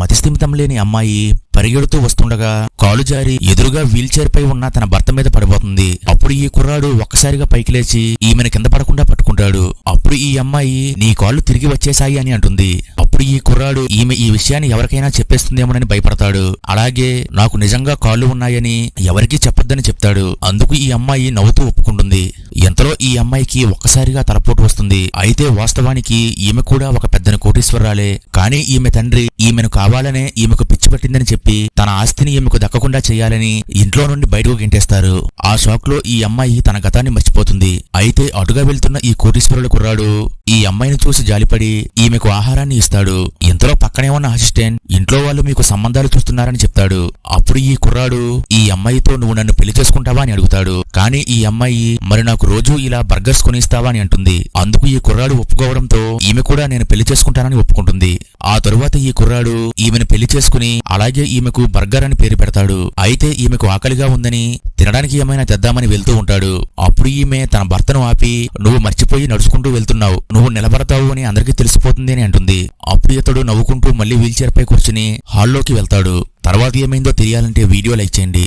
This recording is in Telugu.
మతిస్థిమితం లేని అమ్మాయి పరిగెడుతూ వస్తుండగా కాలు జారి ఎదురుగా వీల్ చైర్ పై ఉన్న తన భర్త మీద పడిపోతుంది. అప్పుడు ఈ కుర్రాడు ఒక్కసారిగా పైకి లేచి ఈమెను కింద పడకుండా పట్టుకుంటాడు. అప్పుడు ఈ అమ్మాయి నీ కాళ్ళు తిరిగి వచ్చేశాయి అని అంటుంది. అప్పుడు ఈ కుర్రాడు ఈమె ఈ విషయాన్ని ఎవరికైనా చెప్పేస్తుందేమోనని భయపడతాడు. అలాగే నాకు నిజంగా కాళ్ళు ఉన్నాయని ఎవరికీ చెప్పొద్దని చెప్తాడు. అందుకు ఈ అమ్మాయి నవ్వుతూ ఒప్పుకుంటుంది. ఎంతలో ఈ అమ్మాయికి ఒక్కసారిగా తలపోటు వస్తుంది. అయితే వాస్తవానికి ఈమె కూడా ఒక పెద్దని కోటీశ్వరాలే కానీ ఈమె తండ్రి ఈమెను కావాలనే ఈమెకు పిచ్చి పట్టిందని చెప్పి తన ఆస్తిని ఈమెకు దక్కకుండా చేయాలని ఇంట్లో నుండి బయటకు గెంటేస్తారు. ఆ షాక్లో ఈ అమ్మాయి తన గతాన్ని మర్చిపోతుంది. అయితే అటుగా వెళ్తున్న ఈ కోటీశ్వరుల కుర్రాడు ఈ అమ్మాయిని చూసి జాలిపడి ఈమెకు ఆహారాన్ని ఇస్తాడు. ఇంతలో పక్కనే ఉన్న అసిస్టెంట్ ఇంట్లో వాళ్ళు మీకు సంబంధాలు చూస్తున్నారని చెప్తాడు. అప్పుడు ఈ కుర్రాడు ఈ అమ్మాయితో నువ్వు నన్ను పెళ్ళి చేసుకుంటావా? అని అడుగుతాడు. కానీ ఈ అమ్మాయి మరి నాకు రోజు ఇలా బర్గర్స్ కొనిస్తావా అని అంటుంది. అందుకు ఈ కుర్రాడు ఒప్పుకోవడంతో ఈమె కూడా నేను పెళ్ళి చేసుకుంటానని ఒప్పుకుంటుంది. ఆ తరువాత ఈ కుర్రాడు ఈమెను పెళ్ళి చేసుకుని అలాగే ఈమెకు బర్గర్ అని పేరు పెడతాడు. అయితే ఈమెకు ఆకలిగా ఉందని తినడానికి ఏమైనా తెద్దామని వెళ్తూ ఉంటాడు. అప్పుడు ఈమె తన భర్తను ఆపి నువ్వు మర్చిపోయి నడుచుకుంటూ వెళ్తున్నావు. నువ్వు నిలబడతావు అని అందరికీ తెలిసిపోతుంది అని అంటుంది. అప్పుడు ఇతడు నవ్వుకుంటూ మళ్ళీ వీల్చైర్ పై కూర్చుని హాల్లోకి వెళ్తాడు. తర్వాత ఏమైందో తెలియాలంటే వీడియో లైక్ చేయండి.